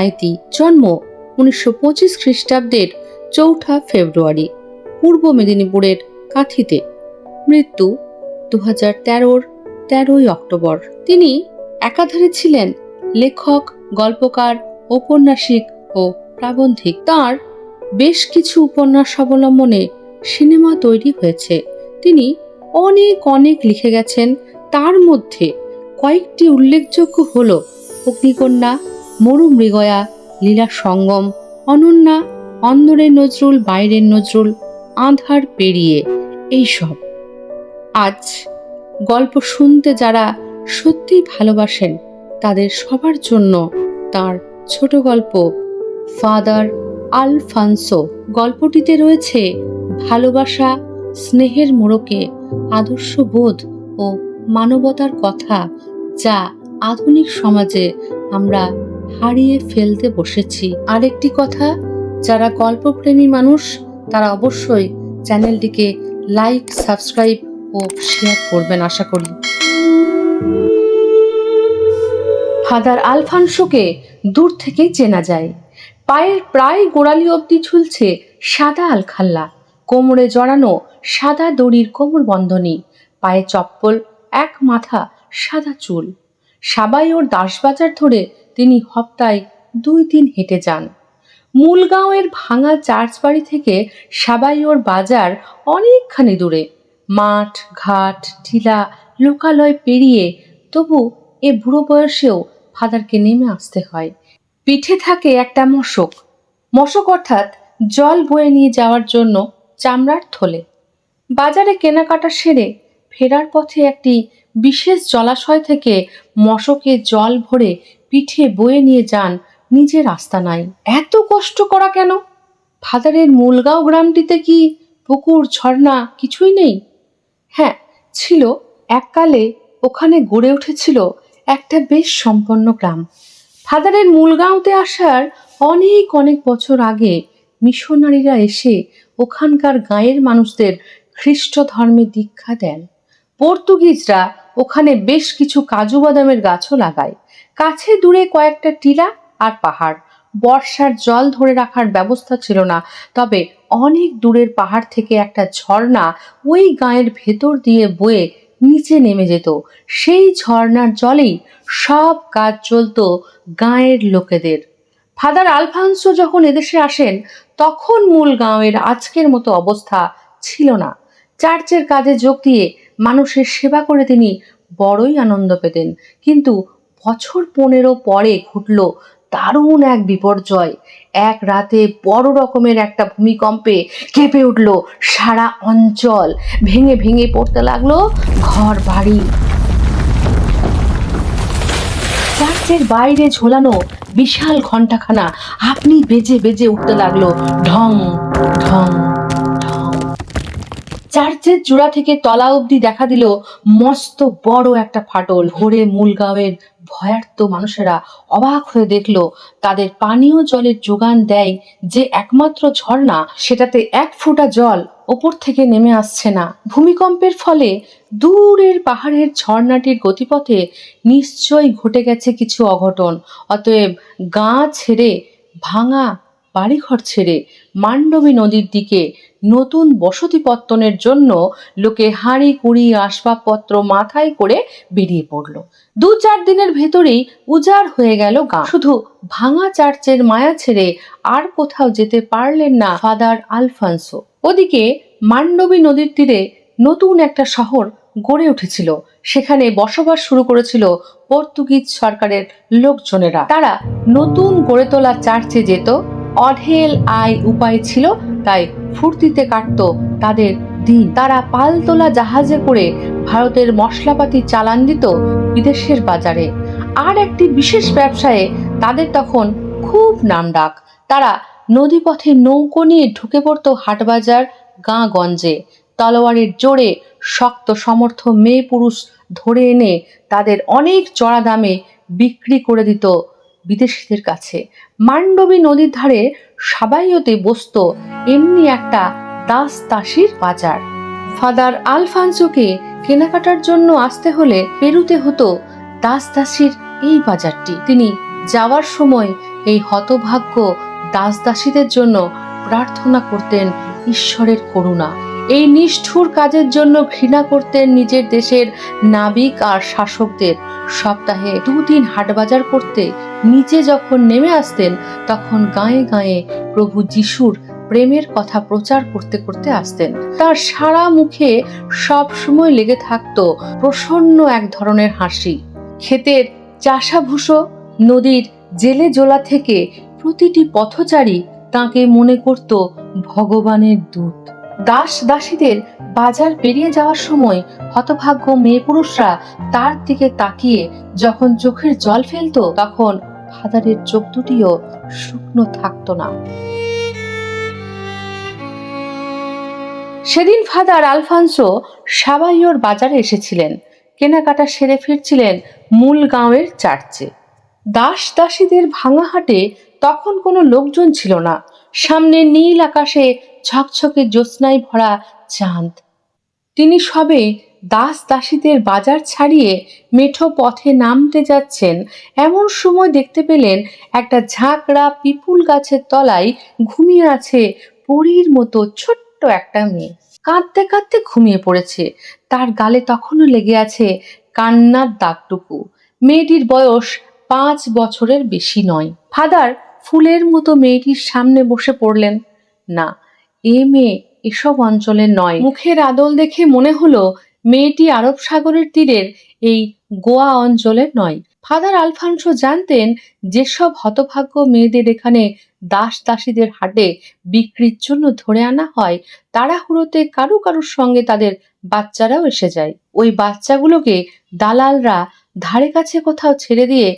মাইতি জন্ম উনিশশো পঁচিশ খ্রিস্টাব্দের চৌঠা ফেব্রুয়ারি, পূর্ব মেদিনীপুরের কাঁথিতে। মৃত্যু দু হাজার তেরোর তেরোই অক্টোবর। তিনি একাধারে ছিলেন লেখক, গল্পকার, ঔপন্যাসিক ও প্রাবন্ধিক। তার বেশ কিছু উপন্যাস অবলম্বনে সিনেমা তৈরি হয়েছে। তিনি অনেক অনেক লিখে গেছেন। তার মধ্যে কয়েকটি উল্লেখযোগ্য হল অগ্নিকন্যা মরুমৃগয়া, লীলা সঙ্গম, অনন্যা অন্দরের নজরুল বাইরের নজরুল, আধার পেরিয়ে, এইসব। আজ গল্প শুনতে যারা সত্যি ভালোবাসেন, তাদের সবার জন্য তার ছোট গল্প ফাদার আলফানসো। গল্পটিতে রয়েছে ভালোবাসা, স্নেহের মোড়কে আদর্শবোধ ও মানবতার কথা যা আধুনিক সমাজে আমরা হারিয়ে ফেলতে বসেছি। আরেকটি কথা, যারা গল্পপ্রেমী মানুষ, তারা অবশ্যই চ্যানেলটিকে লাইক, সাবস্ক্রাইব ও শেয়ার করবেন আশা করি। ফাদার আলফানসোকে দূর থেকেই চেনা যায়। পায়ের প্রায় গোড়ালি অবধি ঝুলছে সাদা আলখাল্লা। কোমরে জড়ানো সাদা দড়ির কোমর বন্ধনী। পায়ে চপ্পল, এক মাথা সাদা চুল। সাবাই ওর দাসবাজার ধরে তিনি হপ্তায় দুই দিন হেঁটে যান। মূলগাঁওয়ের ভাঙা চার্চ বাড়ি থেকে সাবাইওর বাজার অনেকখানি দূরে। মাঠ, ঘাট, টিলা, লোকালয় পেরিয়ে তবু এ বুড়ো বয়সেও ফাদারকে নেমে আসতে হয়। পিঠে থাকে একটা মশক। মশক অর্থাৎ জল বয়ে নিয়ে যাওয়ার জন্য চামড়ার থলে। বাজারে কেনাকাটা সেরে ফেরার পথে একটি বিশেষ জলাশয় থেকে মশকে জল ভরে পিঠে বয়ে নিয়ে যান নিজের রাস্তা নাই এত কষ্ট করা কেন? ফাদারের মূলগাঁও গ্রামটিতে কি পুকুর, ঝর্ণা কিছুই নেই? হ্যাঁ ছিল, এককালে ওখানে গড়ে উঠেছিল একটা বেশ সম্পন্ন গ্রাম। ফাদারের মূলগাঁওতে আসার অনেক অনেক বছর আগে মিশনারিরা এসে ওখানকার গাঁয়ের মানুষদের খ্রিস্ট ধর্মে দীক্ষা দেন। পর্তুগিজরা ওখানে বেশ কিছু কাজু বাদামের গাছও লাগায়। কাছে দূরে কয়েকটা টিলা আর পাহাড়। বর্ষার জল ধরে রাখার ব্যবস্থা ছিল না, তবে অনেক দূরের পাহাড় থেকে একটা ঝর্ণা ওই গাঁয়ের ভেতর দিয়ে বয়ে নিচে নেমে যেত। সেই ঝর্ণার জলেই সব কাজ চলতো গাঁয়ের লোকেদের। ফাদার আলফান্সো যখন এদেশে আসেন, তখন মূল গাঁয়ের আজকের মতো অবস্থা ছিল না। চার্চের কাজে যোগ দিয়ে মানুষের সেবা করে তিনি বড়ই আনন্দ পেতেন। কিন্তু বছর পনেরো পরে ঘটল দারুণ এক বিপর্যয়। এক রাতে বড় রকমের একটা ভূমিকম্পে কেঁপে উঠল সারা অঞ্চল। ভেঙে ভেঙে পড়তে লাগল ঘর বাড়ি চার্চের বাইরে ঝোলানো বিশাল ঘণ্টাখানা আপনি বেজে বেজে উঠতে লাগল ঢং ঢং। চার্চের চূড়া থেকে তলা অবধি দেখা দিল মস্ত বড় একটা ফাটল। ভোরে মূলগাঁওয়ের ভয়ার্ত মানুষেরা অবাক হয়ে দেখল, তাদের পানীয় জলের যোগান দেয় যে একমাত্র ঝর্ণা। সেটাতে এক ফোঁটা জল ওপর থেকে নেমে আসছে না। ভূমিকম্পের ফলে দূরের পাহাড়ের ঝর্ণাটির গতিপথে নিশ্চয়ই ঘটে গেছে কিছু অঘটন। অতএব গাঁ ছেড়ে ভাঙা বাড়িঘর ছেড়ে মান্ডবী নদীর দিকে নতুন বসতি পত্তনের জন্য লোকে হাঁড়ি, কুড়ি, আসবাবপত্র মাথায় করে বেরিয়ে পড়ল। দু চার দিনের ভেতরেই উজাড় হয়ে গেল গা শুধু ভাঙা চার্চের মায়া ছেড়ে আর কোথাও যেতে পারলেন না ফাদার আলফান্সো। ওদিকে মান্ডবী নদীর তীরে নতুন একটা শহর গড়ে উঠেছিল। সেখানে বসবাস শুরু করেছিল পর্তুগিজ সরকারের লোকজনেরা। তারা নতুন গড়ে তোলা চার্চে যেত অঢেল আয় উপায় ছিল, তাই ফুর্তিতে কাটতো তাদের দিন। তারা পালতোলা জাহাজে করে ভারতের মশলাপাতি চালান দিত বিদেশের বাজারে। আর একটি বিশেষ ব্যবসায়ে তাদের তখন খুব নাম ডাক তারা নদীপথে নৌকো নিয়ে ঢুকে পড়ত হাটবাজার গাঁ-গঞ্জে। তলোয়ারের জোরে শক্ত সমর্থ মেয়ে পুরুষ ধরে এনে তাদের অনেক চড়া দামে বিক্রি করে দিত বিদেশিদের কাছে। মান্ডবী নদীর ধারে সাবাইয়তে বসত এমনি একটা দাস দাসীর বাজার। ফাদার আলফানসোকে কেনাকাটার জন্য আসতে হলে পেরুতে হতো দাস দাসীর এই বাজারটি। তিনি যাওয়ার সময় এই হতভাগ্য দাস দাসীদের জন্য প্রার্থনা করতেন ঈশ্বরের করুণা। এই নিষ্ঠুর কাজের জন্য ঘৃণা করতেন নিজের দেশের নাবিক আর শাসকদের। সপ্তাহে দুদিন হাটবাজার করতে নিচে যখন নেমে আসতেন, তখন গায়ে গায়ে প্রভু যিশুর প্রেমের কথা প্রচার করতে করতে আসতেন। তার সারা মুখে সব সময় লেগে থাকত প্রসন্ন এক ধরনের হাসি। ক্ষেতের চাষাভুষো নদীর জেলে জোলা থেকে প্রতিটি পথচারী তাকে মনে করত ভগবানের দূত। দাস দাসীদের বাজার পেরিয়ে যাওয়ার সময় হতভাগ্য মেয়ে পুরুষরা তার দিকে তাকিয়ে যখন চোখের জল ফেলতো, তখন ফাদারের চোখ দুটিও শুকনো থাকতো না। সেদিন ফাদার আলফান্সো সাবাইয়োর বাজারে এসেছিলেন। কেনাকাটা সেরে ফিরছিলেন মূল গাঁওয়ের চার্চে। দাস দাসীদের ভাঙা হাটে তখন কোনো লোকজন ছিল না। সামনে নীল আকাশে ঝকঝকে জ্যোৎস্নায় ভরা চাঁদ। তিনি সবে দাস দাসীদের বাজার ছাড়িয়ে মেঠো পথে নামতে যাচ্ছেন। এমন সময় দেখতে পেলেন একটা ঝাঁকড়া পিপুল গাছের তলায় ঘুমিয়ে আছে পরীর মতো ছোট্ট একটা মেয়ে। কাঁদতে কাঁদতে ঘুমিয়ে পড়েছে। তার গালে তখনও লেগে আছে কান্নার দাগটুকু। মেয়েটির বয়স পাঁচ বছরের বেশি নয়। ফাদার ফুলের মতো মেয়েটির সামনে বসে পড়লেন। না, এ মেয়ে এসব অঞ্চলের নয়। মুখের আদল দেখে মনে হলো মেয়েটি আরব সাগরের তীরের এই গোয়া অঞ্চলের নয়। ফাদার আলফানসো জানতেন যেসব হতভাগ্য মেয়েদের এখানে দাস দাসীদের হাটে বিক্রির জন্য ধরে আনা হয় তাড়াহুড়োতে কারু কারুর সঙ্গে তাদের বাচ্চারাও এসে যায়। ওই বাচ্চাগুলোকে দালালরা ধারে কাছে কোথাও ছেড়ে দিয়ে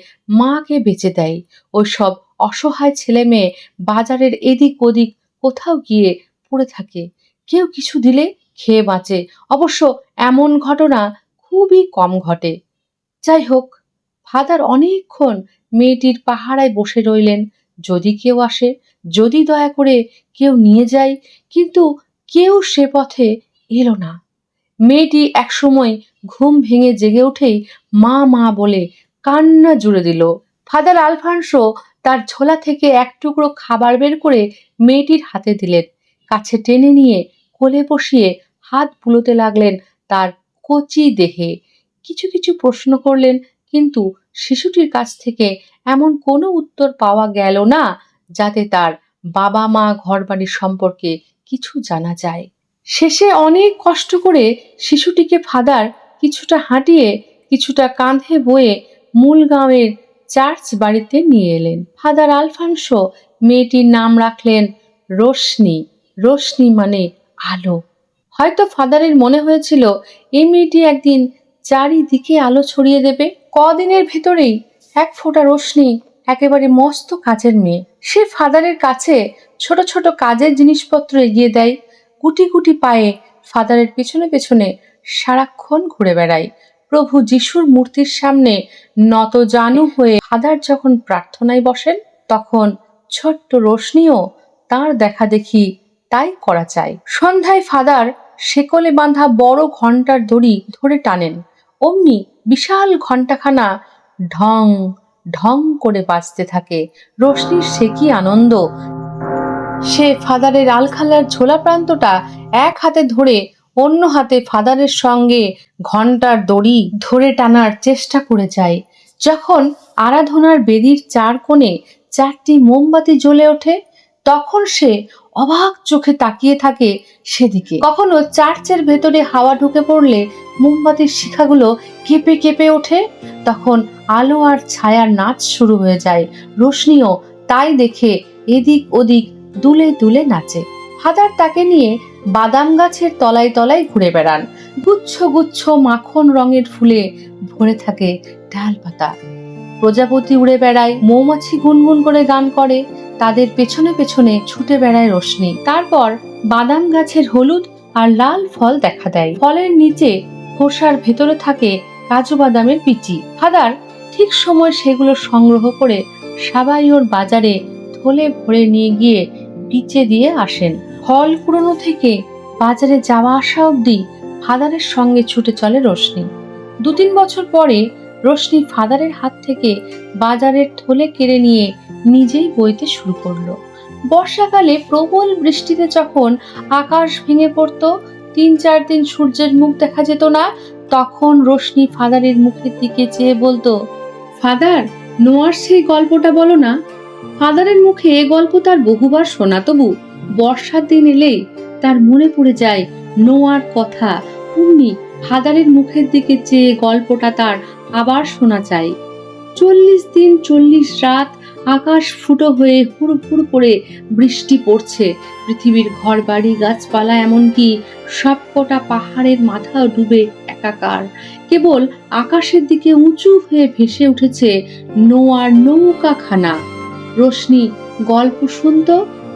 মাকে বেঁচে দেয়। ওই সব অসহায় ছেলে মেয়ে বাজারের এদিক ওদিক কোথাও গিয়ে পড়ে থাকে। কেউ কিছু দিলে খেয়ে বাঁচে। অবশ্য এমন ঘটনা খুবই কম ঘটে। যাই হোক, ফাদার অনেকক্ষণ মেয়েটির পাহারায় বসে রইলেন। যদি কেউ আসে, যদি দয়া করে কেউ নিয়ে যায়, কিন্তু কেউ সে পথে এলো না। মেয়েটি একসময় ঘুম ভেঙে জেগে উঠেই মা মা বলে কান্না জুড়ে দিল। ফাদার আলফানসো তার ঝোলা থেকে এক টুকরো খাবার বের করে মেয়েটির হাতে দিলেন। কাছে টেনে নিয়ে কোলে বসিয়ে হাত বুলোতে লাগলেন তার কচি দেহে। কিছু কিছু প্রশ্ন করলেন, কিন্তু শিশুটির কাছ থেকে এমন কোনো উত্তর পাওয়া গেল না যাতে তার বাবা মা ঘরবাড়ির সম্পর্কে কিছু জানা যায়। শেষে অনেক কষ্ট করে শিশুটিকে ফাদার কিছুটা হাঁটিয়ে, কিছুটা কাঁধে বয়ে মূল গাঁওয়ের চার্চ বাড়িতে নিয়ে এলেন। ফাদার আলফানসো মেয়েটির নাম রাখলেন রোশনি। রোশনি মানে আলো। হয়তো ফাদারের মনে হয়েছিল এই মেয়েটি একদিন চারিদিকে আলো ছড়িয়ে দেবে। কদিনের ভেতরেই এক ফোঁটা রোশনি একেবারে মস্ত কাজের মেয়ে। সে ফাদারের কাছে ছোট ছোট কাজের জিনিসপত্র এগিয়ে দেয়। গুটি গুটি পায়ে ফাদারের পেছনে পেছনে সারাক্ষণ ঘুরে বেড়ায়। প্রভু যিশুর মূর্তির সামনে নত জানু হয়ে ফাদার যখন প্রার্থনায় বসেন, তখন ছোট্ট রোশনিও তার দেখা দেখি তাই করা চাই সন্ধ্যায় ফাদার শেকলে বাঁধা বড় ঘণ্টার দড়ি ধরে টানেন। অমনি বিশাল ঘন্টাখানা ঢং ঢং করে বাজতে থাকে। রোশনির সে কি আনন্দ! সে ফাদারের আলখাল্লার ঝোলা প্রান্তটা এক হাতে ধরে অন্য হাতে ফাদারের সঙ্গে ঘণ্টার দড়ি ধরে টানার চেষ্টা করে যায়। যখন আরাধনার বেদির চার কোণে চারটি মোমবাতি জ্বলে ওঠে, তখন সে অবাক চোখে তাকিয়ে থাকে সেদিকে। কখনো চার্চের ভেতরে হাওয়া ঢুকে পড়লে মোমবাতির শিখাগুলো কেঁপে কেঁপে ওঠে, তখন আলো আর ছায়ার নাচ শুরু হয়ে যায়। রোশনিও তাই দেখে এদিক ওদিক দুলে দুলে নাচে। ফাদার তাকে নিয়ে বাদাম গাছের তলায় তলায় ঘুরে বেড়ান। গুচ্ছ গুচ্ছ মাখন রঙের ফুলে ভরে থাকে ডাল পাতা। প্রজাপতি উড়ে বেড়ায়, মৌমাছি গুনগুন করে গান করে, তাদের পেছনে পেছনে ছুটে বেড়ায় রশ্মি তারপর বাদাম গাছের হলুদ আর লাল ফল দেখা দেয়। ফলের নিচে খোসার ভেতরে থাকে কাজু বাদামের বিচি ফাদার ঠিক সময় সেগুলো সংগ্রহ করে সাবাইওর বাজারে থলে ভরে নিয়ে গিয়ে পিচে দিয়ে আসেন। ফল কুড়োনো থেকে বাজারে যাওয়া আসা অবধি ফাদারের সঙ্গে ছুটে চলে রোশনি। দু তিন বছর পরে রোশনি ফাদারের হাত থেকে বাজারের থলে কেড়ে নিয়ে নিজেই বইতে শুরু করল। বর্ষাকালে প্রবল বৃষ্টিতে যখন আকাশ ভেঙে পড়তো তিন চার দিন সূর্যের মুখ দেখা যেত না, তখন রোশনি ফাদারের মুখের দিকে চেয়ে বলতো, ফাদার, নোয়ার সেই গল্পটা বলো না। ফাদারের মুখে এ গল্প তার বহুবার শোনা তবু। বর্ষার দিন এলেই তার মনে পড়ে যায় নোয়ার কথা। অমনি ফাদারের মুখের দিকে চেয়ে গল্পটা তার আবার শোনা চাই চল্লিশ দিন, চল্লিশ রাত আকাশ ফুটো হয়ে হুড় করে বৃষ্টি পড়ছে। পৃথিবীর ঘর বাড়ি গাছপালা, এমনকি সবকটা পাহাড়ের মাথা ডুবে একাকার। কেবল আকাশের দিকে উঁচু হয়ে ভেসে উঠেছে নোয়ার নৌকাখানা। রোশনি গল্প শুনত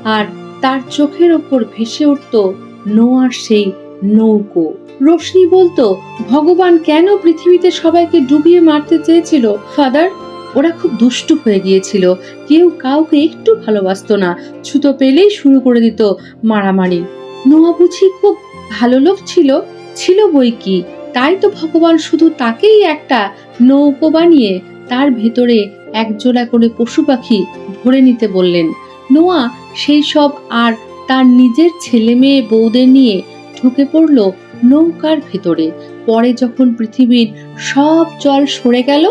আর তার চোখের ওপর ভেসে উঠত নোয়ার সেই নৌকো। রোশনি বলতো, ভগবান কেন পৃথিবীতে সবাইকে ডুবিয়ে মারতে চেয়েছিল? ফাদার, ওরা খুব দুষ্টু হয়ে গিয়েছিল। কেউ কাউকে একটু ভালোবাসতো না। ছুতো পেলেই শুরু করে দিত মারামারি। নোয়া বুঝি খুব ভালো লোক ছিল। ছিল বই কি? তাই তো ভগবান শুধু তাকেই একটা নৌকো বানিয়ে তার ভেতরে একজোড়া করে পশু পাখি ভরে নিতে বললেন। নোয়া সেই সব আর তার নিজের ছেলে মেয়ে বউদের নিয়ে ঢুকে পড়ল নৌকার ভেতরে। পরে যখন পৃথিবীর সব জল সরে গেল,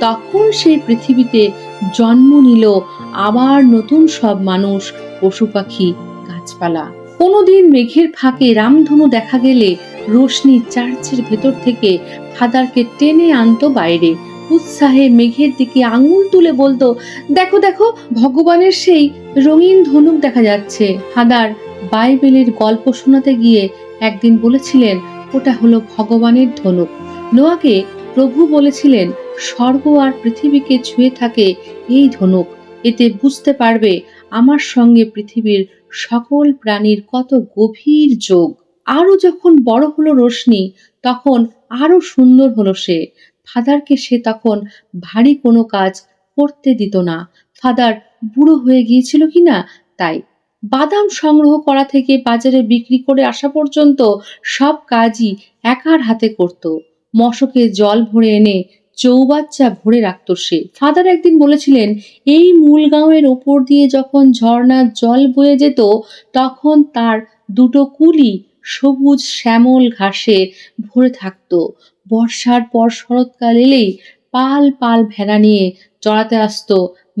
তখন সেই পৃথিবীতে জন্ম নিল আবার নতুন সব মানুষ, পশু পাখি, গাছপালা। কোনোদিন মেঘের ফাঁকে রামধনু দেখা গেলে রোশনি চার্চের ভেতর থেকে ফাদারকে টেনে আনতো বাইরে। উৎসাহে মেঘের দিকে আঙুল তুলে বলতো, দেখো দেখো, ভগবানের সেই রঙিন ধনুক দেখা যাচ্ছে। ফাদার বাইবেলের গল্প শোনাতে গিয়ে একদিন বলেছিলেন, ওটা হলো ভগবানের ধনুক। নোয়াকে প্রভু বলেছিলেন, স্বর্গ আর পৃথিবীকে ছুঁয়ে থাকে এই ধনুক। এতে বুঝতে পারবে আমার সঙ্গে পৃথিবীর সকল প্রাণীর কত গভীর যোগ। আরও যখন বড় হলো রোশনি, তখন আরও সুন্দর হলো সে। ফাদারকে সে তখন ভারী কোনো কাজ করতে দিত না। ফাদার বুড়ো হয়ে গিয়েছিল কিনা তাই বাদাম সংগ্রহ করা থেকে বাজারে বিক্রি করে আসা পর্যন্ত সব কাজই একার হাতে করত। মশকে জল ভরে এনে চৌবাচ্চা ভরে রাখত সে। ফাদার একদিন বলেছিলেন, এই মূলগাঁওয়ের ওপর দিয়ে যখন ঝর্ণার জল বয়ে যেত, তখন তার দুটো কুলি সবুজ শ্যামল ঘাসে ভরে থাকতো। বর্ষার পর শরৎকাল এলেই পাল পাল ভেড়া নিয়ে চড়াতে আসতো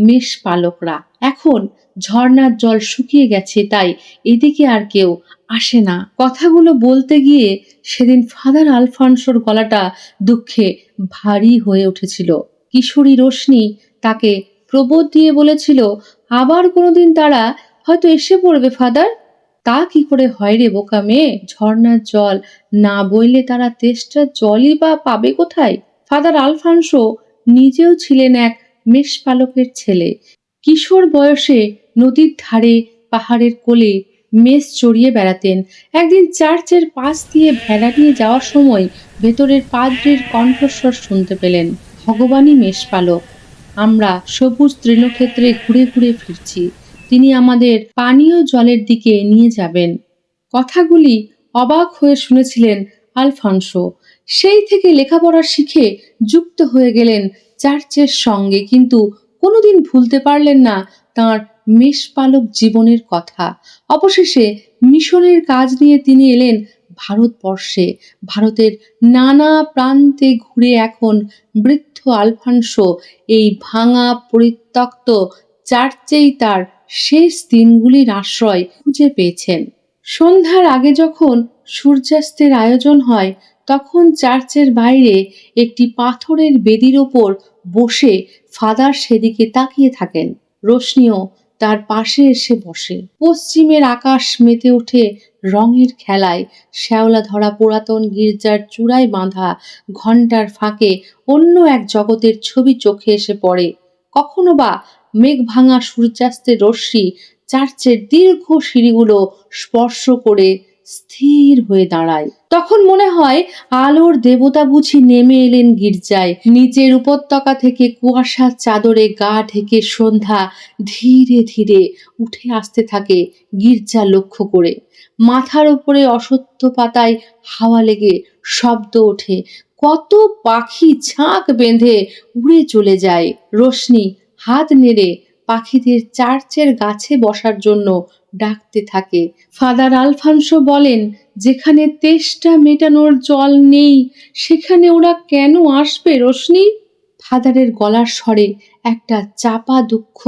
মেষ পালকরা। এখন ঝর্ণার জল শুকিয়ে গেছে, তাই এদিকে আর কেউ আসে না। কথাগুলো বলতে গিয়ে সেদিন ফাদার আলফানসোর গলাটা দুঃখে ভারী হয়ে উঠেছিল। কিশোরী রোশনি তাকে প্রবোধ দিয়ে বলেছিল, আবার কোনোদিন তারা হয়তো এসে পড়বে, ফাদার? তা কি করে হয় রে বোকা মেয়ে? ঝর্ণার জল, না বইলে তারা তেষ্টার জলই বা পাবে কোথায়? ফাদার আলফানসো নিজেও ছিলেন এক মেষপালকের ছেলে। কিশোর বয়সে নদীর ধারে, পাহাড়ের কোলে মেষ চড়িয়ে বেড়াতেন। একদিন চার্চের পাশ দিয়ে ভেড়া নিয়ে যাওয়ার সময় ভেতরের পাদ্রির কণ্ঠস্বর শুনতে পেলেন, ভগবানই মেষপালক। আমরা সবুজ তৃণক্ষেত্রে ঘুরে ঘুরে ফিরছি। তিনি আমাদের পানীয় জলের দিকে নিয়ে যাবেন। কথাগুলি অবাক হয়ে শুনেছিলেন আলফানসো। সেই থেকে লেখাপড়া শিখে যুক্ত হয়ে গেলেন চার্চের সঙ্গে, কিন্তু কোনোদিন ভুলতে পারলেন না তাঁর মেষপালক জীবনের কথা। অবশেষে মিশনের কাজ নিয়ে তিনি এলেন ভারতবর্ষে। ভারতের নানা প্রান্তে ঘুরে এখন বৃদ্ধ আলফানসো এই ভাঙা, পরিত্যক্ত চার্চেই তার শেষ দিনগুলির আশ্রয় খুঁজে পেয়েছেন। সন্ধ্যার আগে যখন সূর্যাস্তের আয়োজন হয়, তখন চার্চের বাইরে একটি পাথরের বেদির ওপর বসে ফাদার সেদিকে তাকিয়ে থাকেন। রোশনিও তার পাশে এসে বসে। পশ্চিমের আকাশ মেতে ওঠে রঙের খেলায়। শ্যাওলা ধরা পুরাতন গির্জার চূড়ায় বাঁধা ঘণ্টার ফাঁকে অন্য এক জগতের ছবি চোখে এসে পড়ে। কখনো বা মেঘ ভাঙা সূর্যাস্তের রশ্মি চার্চের দীর্ঘ সিঁড়িগুলো স্পর্শ করে স্থির হয়ে দাঁড়ায়। তখন মনে হয় আলোর দেবতা বুঝি নেমে এলেন গির্জায়। নিচের উপত্যকা থেকে কুয়াশার চাদরে গা ঢেকে সন্ধ্যা ধীরে ধীরে উঠে আসতে থাকে গির্জা লক্ষ্য করে। মাথার উপরে অসত্য পাতায় হাওয়া লেগে শব্দ ওঠে। কত পাখি ঝাঁক বেঁধে উড়ে চলে যায়। রোশনি হাত নেড়ে পাখিদের চার্চের গাছে বসার জন্য ডাকতে থাকে। ফাদার আলফানসো বলেন, যেখানে তেষ্টা মেটানোর জল নেই, সেখানে ওরা কেন আসবে রোশনি? ফাদারের গলার স্বরে একটা চাপা দুঃখ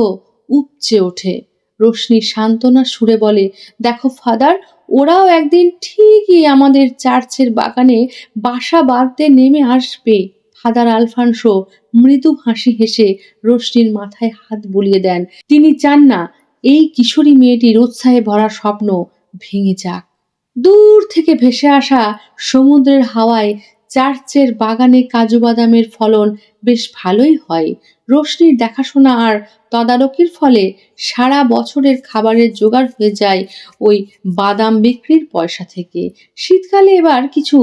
উপচে ওঠে। রোশনি সান্ত্বনা সুরে বলে, দেখো ফাদার, ওরাও একদিন ঠিকই আমাদের চার্চের বাগানে বাসা বাঁধতে নেমে আসবে। ফাদার আলফানসো মৃদু হাসি হেসে রশ্মির মাথায় হাত বুলিয়ে দেন। তিনি চান না, এই কিশোরী মেয়েটির উৎসাহে ভরা স্বপ্ন ভেঙে যাক। দূর থেকে ভেসে আসা সমুদ্রের হাওয়ায় চার্চের বাগানে কাজু বাদামের ফলন বেশ ভালোই হয়। রোশনির দেখাশোনা আর তদারকির ফলে সারা বছরের খাবারের জোগাড় হয়ে যায় ওই বাদাম বিক্রির পয়সা থেকে। শীতকালে এবার কিছু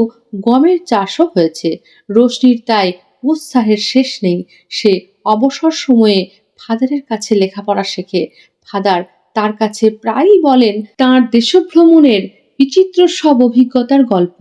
গমের চাষও হয়েছে। রোশনির তাই উৎসাহের শেষ নেই। সে অবসর সময়ে ফাদারের কাছে লেখাপড়া শেখে। ফাদার তার কাছে প্রায়ই বলেন, তার দেশভ্রমণের বিচিত্র সব অভিজ্ঞতার গল্প।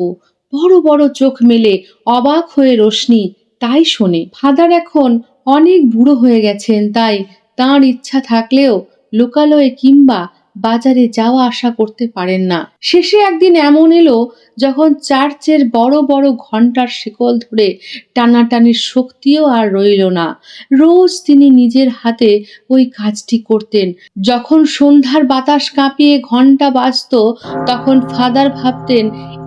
বড় বড় চোখ মেলে অবাক হয়ে রোশনি। তাই শোনে, ফাদার এখন অনেক বুড়ো হয়ে গেছেন, তাই তার ইচ্ছা থাকলেও লোকালয়ে কিংবা বাজারে যাওয়া আসা করতে পারেন না। শেষে একদিন এমন এলো, যখন চার্চের বড় বড় ঘণ্টার শিকল ধরে টানাটানির শক্তিও আর রইল না। রোজ তিনি নিজের হাতে ওই কাজটি করতেন। যখন সন্ধ্যার বাতাস কাঁপিয়ে ঘণ্টা বাজত, তখন ফাদার ভাবতেন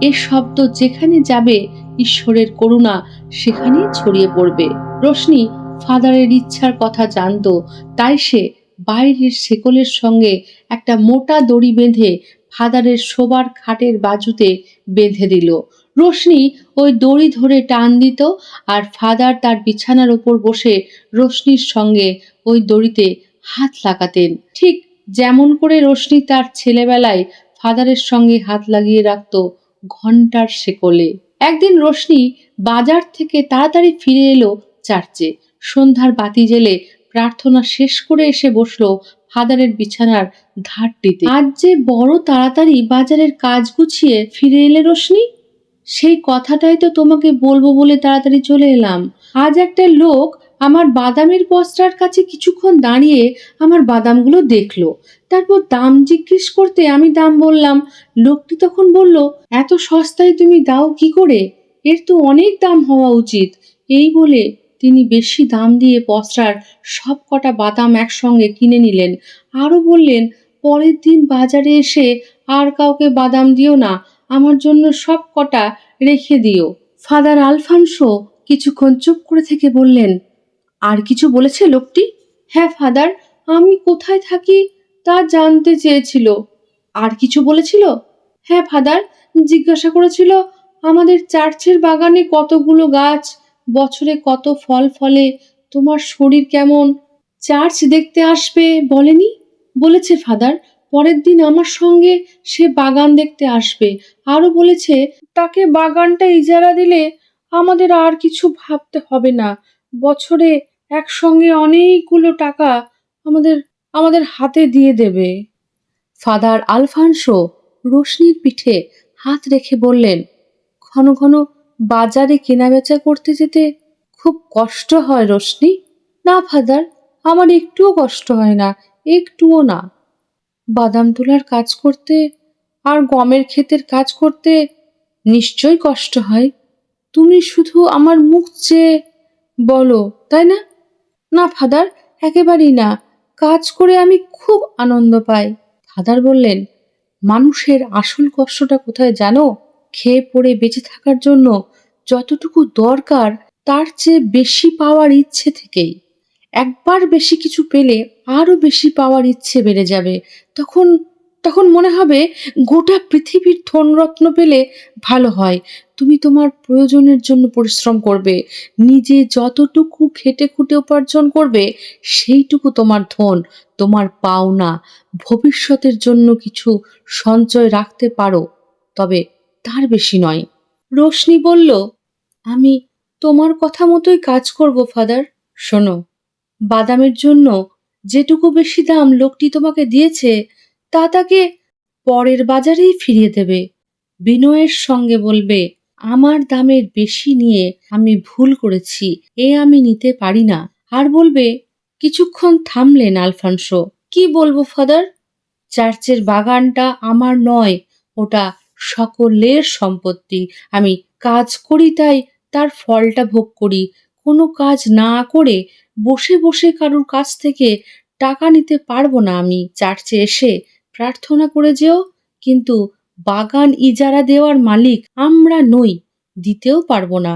এ শব্দ যেখানে যাবে, ঈশ্বরের করুণা সেখানেই ছড়িয়ে পড়বে। রোশনি ফাদারের ইচ্ছার কথা জানতো, তাই সে বাইরের শেকলের সঙ্গে একটা মোটা দড়ি বেঁধে ফাদারের শোবার খাটের বাজুতে বেঁধে দিল। রোশনি ওই দড়ি ধরে টান দিত আর ফাদার তার বিছানার ওপর বসে রোশনির সঙ্গে ওই দড়িতে হাত লাগাতেন। ঠিক যেমন করে রোশনি তার ছেলেবেলায় ফাদারের সঙ্গে হাত লাগিয়ে রাখত ঘণ্টার শেকলে। একদিন রোশনি বাজার থেকে তাড়াতাড়ি ফিরে এলো চার্চে। সন্ধ্যার বাতি জেলে প্রার্থনা শেষ করে এসে বসল ফাদারের বিছানার ধারটিতে। আজ যে বড় তাড়াতাড়ি বাজারের কাজ গুছিয়ে ফিরে এলে রোশনি? সেই কথাটাই তো তোমাকে বলব বলে তাড়াতাড়ি চলে এলাম। আজ একটা লোক আমার বাদামের বস্তার কাছে কিছুক্ষণ দাঁড়িয়ে আমার বাদামগুলো দেখল। তারপর দাম জিজ্ঞেস করতে আমি দাম বললাম। লোকটি তখন বলল, এত সস্তায় তুমি দাও কি করে? এর তো অনেক দাম হওয়া উচিত। এই বলে তিনি বেশি দাম দিয়ে বস্তার সব কটা বাদাম একসঙ্গে কিনে নিলেন। আরও বললেন, পরের দিন বাজারে এসে আর কাউকে বাদাম দিও না, আমার জন্য সব কটা রেখে দিও। ফাদার আলফানসো কিছুক্ষণ চুপ করে থেকে বললেন আর কিছু বলেছে লোকটি? হ্যাঁ ফাদার, আমি কোথায় থাকি তা জানতে চেয়েছিল। আর কিছু বলেছিল? হ্যাঁ ফাদার, জিজ্ঞাসা করেছিল, আমাদের চার্চের বাগানে কতগুলো গাছ, বছরে কত ফল ফলে, তোমার শরীর কেমন? চার্চ দেখতে আসবে বলেনি? বলেছে ফাদার, পরের দিন আমার সঙ্গে সে বাগান দেখতে আসবে। আরও বলেছে, তাকে বাগানটা ইজারা দিলে আমাদের আর কিছু ভাবতে হবে না। বছরে একসঙ্গে অনেকগুলো টাকা আমাদের আমাদের হাতে দিয়ে দেবে। ফাদার আলফানসো রোশনির পিঠে হাত রেখে বললেন, ঘন ঘন বাজারে কেনাবেচা করতে যেতে খুব কষ্ট হয় রোশনি। না ফাদার, আমার একটুও কষ্ট হয় না, একটুও না। বাদাম তোলার কাজ করতে আর গমের ক্ষেতের কাজ করতে নিশ্চয় কষ্ট হয়। তুমি শুধু আমার মুখ চেয়ে বলো, তাই না? না, ফাদার, একেবারেই না। কাজ করে আমি খুব আনন্দ পাই। ফাদার বললেন, মানুষের আসল কষ্টটা কোথায় জানো? খেয়ে পড়ে বেঁচে থাকার জন্য যতটুকু দরকার, তার চেয়ে বেশি পাওয়ার ইচ্ছে থেকেই। একবার বেশি কিছু পেলে আরও বেশি পাওয়ার ইচ্ছে বেড়ে যাবে। তখন তখন মনে হবে গোটা পৃথিবীর ধনরত্ন পেলে ভালো হয়। তুমি তোমার প্রয়োজনের জন্য পরিশ্রম করবে। নিজে যতটুকু খেটে খুঁটে উপার্জন করবে, সেইটুকু তোমার ধন, তোমার পাওনা। ভবিষ্যতের জন্য কিছু সঞ্চয় রাখতে পারো, তবে তার বেশি নয়। রোশনি বলল, আমি তোমার কথা মতোই কাজ করব, ফাদার। শোনো, বাদামের জন্য যেটুকু বেশি দাম লোকটি তোমাকে দিয়েছে তা তাকে পরের বাজারেই ফিরিয়ে দেবে। বিনয়ের সঙ্গে বলবে, আমার দামের বেশি নিয়ে আমি ভুল করেছি, এ আমি নিতে পারি না। আর বলবে, কিছুক্ষণ থামলেন আলফানসো কি বলব, ফাদার? চার্চের বাগানটা আমার নয়, ওটা সকলের সম্পত্তি। আমি কাজ করি তাই তার ফলটা ভোগ করি। কোনো কাজ না করে বসে বসে কারুর কাছ থেকে টাকা নিতে পারব না আমি চার্চে এসে। প্রার্থনা করে যেও, কিন্তু বাগান ইজারা দেওয়ার মালিক আমরা নই, দিতেও পারব না।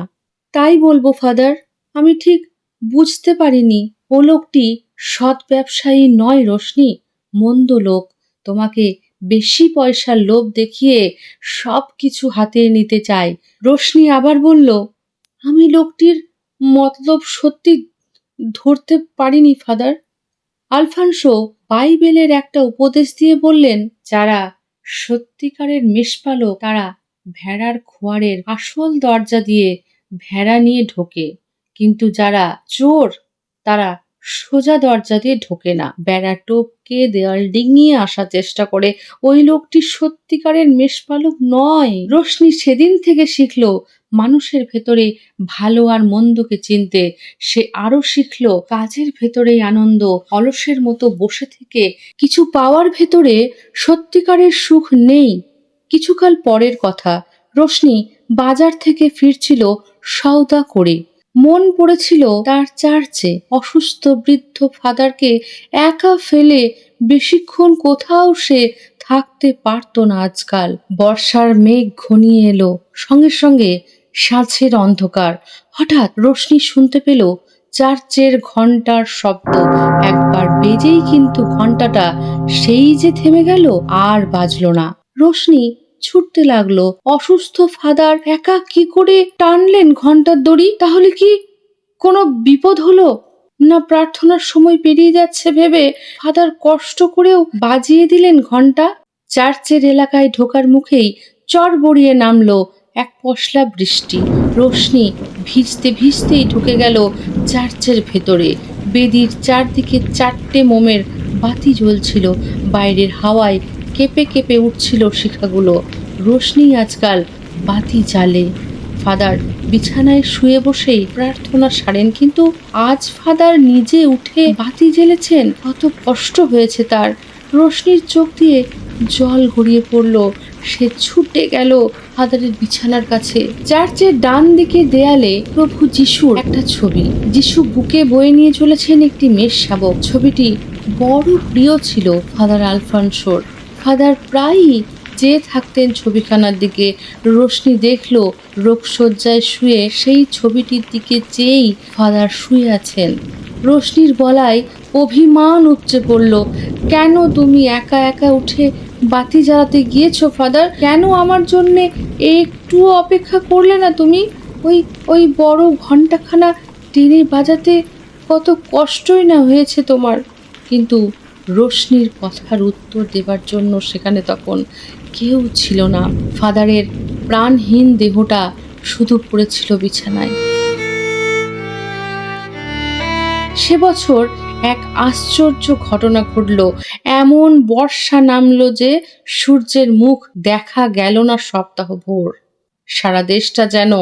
তাই বলব, ফাদার, আমি ঠিক বুঝতে পারিনি। ও লোকটি সৎ ব্যবসায়ী নয় রোশনি, মন্দ লোক। তোমাকে বেশি পয়সার লোভ দেখিয়ে সব কিছু হাতে নিতে চায় রোশনি আবার বলল, আমি লোকটির মতলব সত্যি ধরতে পারিনি, ফাদার। আলফানসো বাইবেলের একটা উপদেশ দিয়ে বললেন, যারা সত্যিকারের মেষপালক, তারা ভেড়ার খোয়ারের আসল দরজা দিয়ে ভেড়া নিয়ে ঢোকে। কিন্তু যারা চোর, তারা সোজা দরজা দিয়ে ঢোকে না। বেড়া টোপকে দেয়াল ডিঙিয়ে আসার চেষ্টা করে। ওই লোকটি সত্যিকারের মেষপালক নয়। রশ্মি সেদিন থেকে শিখলো মানুষের ভেতরে ভালো আর মন্দকে চিনতে সে আরও শিখল কাজের ভেতরেই আনন্দ, অলসের মতো বসে থেকে। কিছু পাওয়ার ভেতরে সত্যিকারের সুখ নেই। কিছুকাল পরের কথা, রোশনি বাজার থেকে ফিরছিল সওদা করে। মন পড়েছিল তার চার্চে। অসুস্থ বৃদ্ধ ফাদারকে একা ফেলে বেশিক্ষণ কোথাও সে থাকতে পারতো না আজকাল। বর্ষার মেঘ ঘনিয়ে এলো। সঙ্গে সঙ্গে সাঁঝের অন্ধকার। হঠাৎ রোশনি শুনতে পেল চার্চের ঘণ্টার শব্দ। একবার বেজেই কিন্তু ঘন্টাটা সেই যে থেমে গেল আর বাজলো না। রোশনি ছুটতে লাগল, অসুস্থ ফাদার একা কি করে টানলেন ঘণ্টার দড়ি? তাহলে কি কোনো বিপদ হলো? না প্রার্থনার সময় পেরিয়ে যাচ্ছে ভেবে ফাদার কষ্ট করেও বাজিয়ে দিলেন ঘণ্টা চার্চের এলাকায় ঢোকার মুখেই চর বড়িয়ে নামলো এক পশলা বৃষ্টি। রোশনি ভিজতে ভিজতেই ঢুকে গেল চার্চের ভেতরে। বেদির চারদিকে চারটে মোমের বাতি জ্বলছিল। বাইরের হাওয়ায় কেঁপে কেঁপে উঠছিল শিখাগুলো। রোশনি আজকাল বাতি জ্বালে। ফাদার বিছানায় শুয়ে বসেই প্রার্থনা সারেন, কিন্তু আজ ফাদার নিজে উঠে বাতি জ্বেলেছেন। কত কষ্ট হয়েছে তার। রোশনির চোখ দিয়ে জল গড়িয়ে পড়ল। সে ছুটে গেল ফাদারের বিছানার কাছে। চার্চের ডান দিকে দেয়ালে প্রভু যিশুর একটা ছবি। যিশু বুকে বয়ে নিয়ে চলেছেন একটি মেষ শাবক। ছবিটি বড় প্রিয় ছিল ফাদার আলফানসোর ফাদার প্রায়ই চেয়ে থাকতেন ছবিখানার দিকে। রোশনি দেখল রোগশয্যায় শুয়ে সেই ছবিটির দিকে চেয়েই ফাদার শুয়ে আছেন। রোশনির গলায় অভিমান উপচে পড়ল, কেন তুমি একা একা উঠে বাতি জ্বালাতে গিয়েছো ফাদার কেন আমার জন্যে একটু অপেক্ষা করলে না তুমি? ওই ওই বড় ঘন্টাখানা টেনে বাজাতে কত কষ্টই না হয়েছে তোমার। কিন্তু রশ্মির কথার উত্তর দেবার জন্য সেখানে তখন কেউ ছিল না। ফাদারের প্রাণহীন দেহটা শুধু পড়েছিল বিছানায়। সে বছর এক আশ্চর্য ঘটনা ঘটল। এমন বর্ষা নামলো যে সূর্যের মুখ দেখা গেল না সপ্তাহ ভোর সারা দেশটা যেন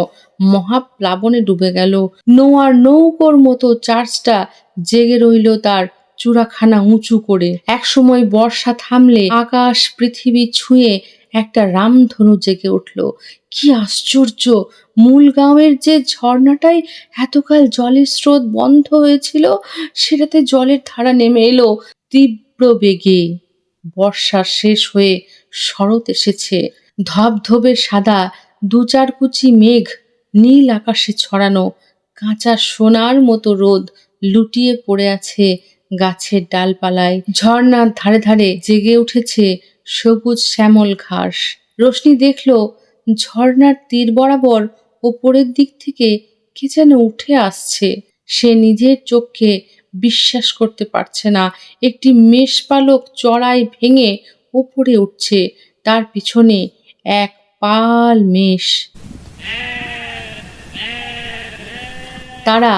মহাপ্লাবনে ডুবে গেল। নোয়ার নৌকোর মতো চার্চটা জেগে রইল তার চূড়াখানা উঁচু করে। একসময় বর্ষা থামলে আকাশ, পৃথিবী ছুঁয়ে একটা রামধনু জেগে উঠল। কি আশ্চর্য! মূল গাঁওয়ের যে ঝর্ণাটাই এতকাল জলের স্রোত বন্ধ হয়েছিল, সেটাতে জলের ধারা নেমে এলো তীব্র বেগে। বর্ষা শেষ হয়ে শরৎ এসেছে। ধবধবে সাদা দু চার কুচি মেঘ নীল আকাশে ছড়ানো কাঁচা সোনার মতো রোদ লুটিয়ে পড়ে আছে গাছের ডালপালায়। ঝর্ণার ধারে ধারে জেগে উঠেছে সবুজ শ্যামল ঘাস। রোশনি দেখল ঝর্ণার তীর বরাবর ওপরের দিক থেকে কে যেন উঠে আসছে। সে নিজের চোখকে বিশ্বাস করতে পারছে না। একটি মেষপালক চড়াই ভেঙে ওপরে উঠছে। তার পিছনে এক পাল মেষ। তারা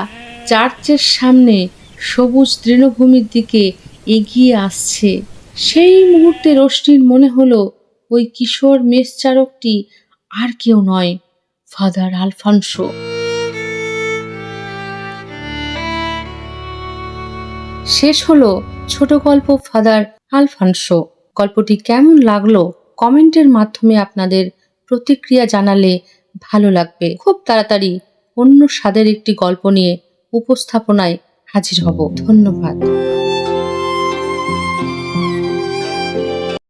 চার্চের সামনে সবুজ তৃণভূমির দিকে এগিয়ে আসছে। সেই মুহূর্তে রোশনির মনে হলো, ওই কিশোর মেষচারকটি আর কেউ নয়। ফাদার আলফানসো শেষ হলো ছোট গল্প ফাদার আলফানসো গল্পটি কেমন লাগল কমেন্টের মাধ্যমে আপনাদের প্রতিক্রিয়া জানালে ভালো লাগবে। খুব তাড়াতাড়ি অন্য স্বাদের একটি গল্প নিয়ে উপস্থাপনায় হাজির হব। ধন্যবাদ।